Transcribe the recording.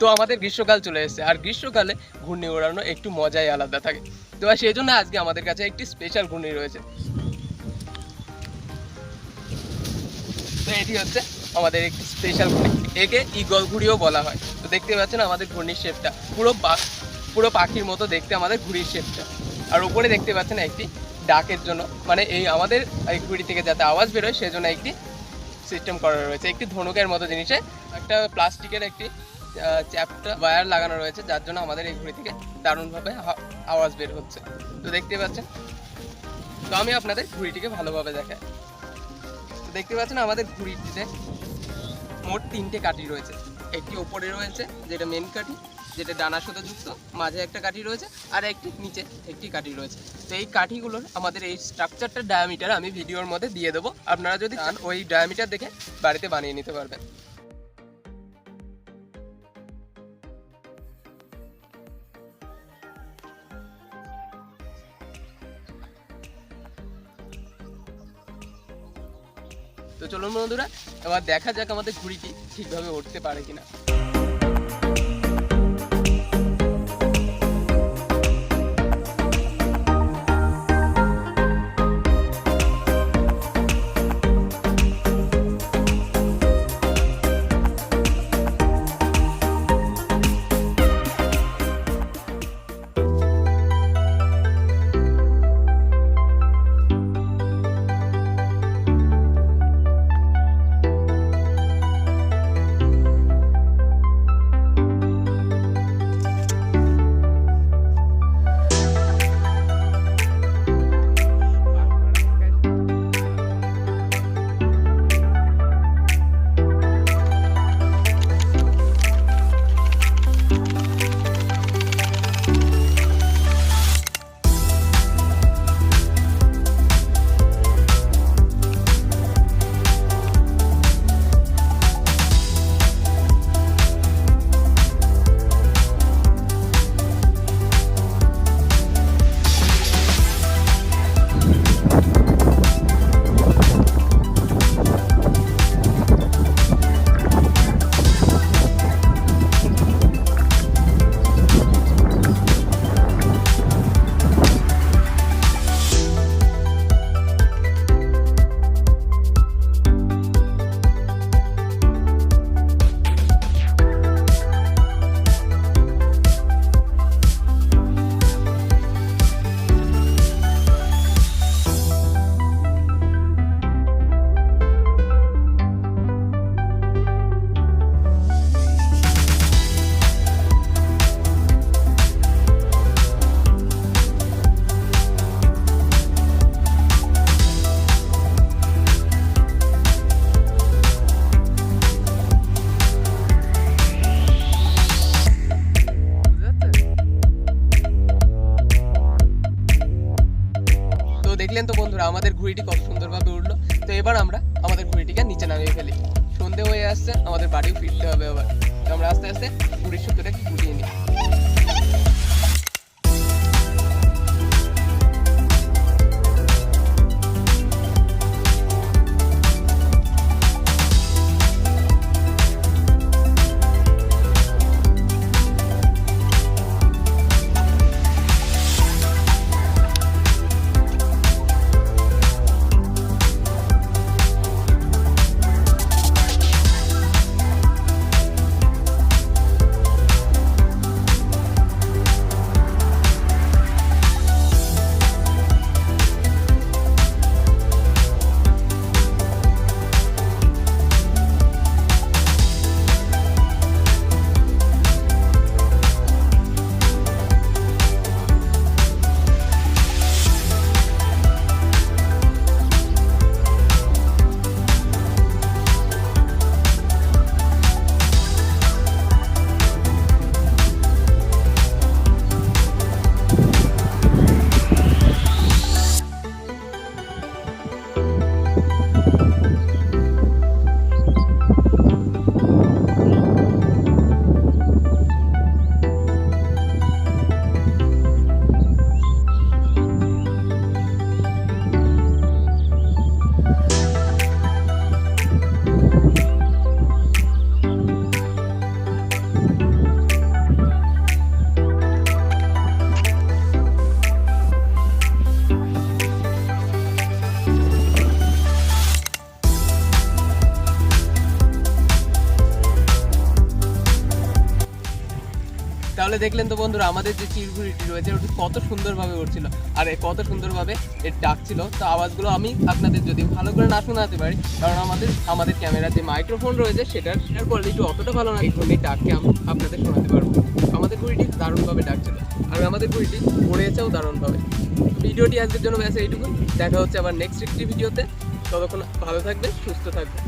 তো আমাদের গ্রীষ্মকাল চলে এসেছে। আর গ্রীষ্মকালে ঘূর্ণি ওড়ানো একটু মজাই আলাদা থাকে। তো সেই জন্য আজকে আমাদের কাছে একটি স্পেশাল ঘূর্ণি রয়েছে। তো এটি হচ্ছে আমাদের একটি স্পেশাল ঘুড়ি একে ইগল ঘুড়িও বলা হয়। তো দেখতে পাচ্ছেন আমাদের ঘূর্ণির শেপটা পুরো পুরো পাখির মতো দেখতে আমাদের ঘুড়ির শেপটা আর উপরে দেখতে পাচ্ছেন একটি ডাকের জন্য। মানে এই আমাদের এই ঘুড়ি থেকে যাতে আওয়াজ বেরোয়, সেজন্য একটি সিস্টেম করা রয়েছে। একটি ধনুকের মতো জিনিসে একটা প্লাস্টিকের একটি চ্যাপটা ওয়্যার লাগানো রয়েছে, যার জন্য আমাদের এই ঘুড়ি থেকে দারুণভাবে আওয়াজ বের হচ্ছে। তো দেখতে পাচ্ছেন? তো আমি আপনাদের ঘুড়িটিকে ভালোভাবে দেখাই। তো দেখতে পাচ্ছেন, আমাদের ঘুড়িটিতে মোট তিনটে কাঠি রয়েছে। একটি ওপরে রয়েছে, যেটা মেন কাঠি, যেটা ডানা সাথে যুক্ত, মাঝে একটা কাঠি রয়েছে, আর একটি নিচে একটি কাঠি রয়েছে। তো এই কাঠিগুলোর আমাদের এই স্ট্রাকচারটা ডায়ামিটার আমি ভিডিওর মধ্যে দিয়ে দেবো। আপনারা যদি চান, ওই ডায়ামিটার দেখে বাড়িতে বানিয়ে নিতে পারবেন। তো চলুন বন্ধুরা এবার দেখা যাক আমাদের ঘুড়িটি ঠিকভাবে উঠতে পারে কিনা। দেখলেন তো বন্ধুরা, আমাদের ঘুড়িটি কত সুন্দরভাবে উঠল তো এবার আমরা আমাদের ঘুড়িটিকে নিচে নামিয়ে ফেলি। সন্ধে হয়ে আসছে, আমাদের বাড়িও ফিরতে হবে আবার। তো আমরা আস্তে আস্তে ঘুড়ির সুতোটাকে ঘুরিয়ে নিই। দেখলেন তো বন্ধুরা, আমাদের যে চিরঘুড়িটি রয়েছে, ওটি কত সুন্দরভাবে উঠছিল আর এ কত সুন্দরভাবে এর ডাকছিল তো আওয়াজগুলো আমি আপনাদের যদি ভালো করে না শোনাতে পারি, কারণ আমাদের আমাদের ক্যামেরার যে মাইক্রোফোন রয়েছে, সেটার সেটার কোয়ালিটি অতটা ভালো না, এই ডাককে আমি আপনাদের শোনাতে পারব। আমাদের ঘুড়িটি দারুণভাবে ডাকছিল আর আমাদের ঘুড়িটি পড়েছেও দারুণভাবে। ভিডিওটি আজকের জন্য ব্যাস এইটুকু। দেখা হচ্ছে আবার নেক্সট একটি ভিডিওতে। ততক্ষণ ভালো থাকবে সুস্থ থাকবে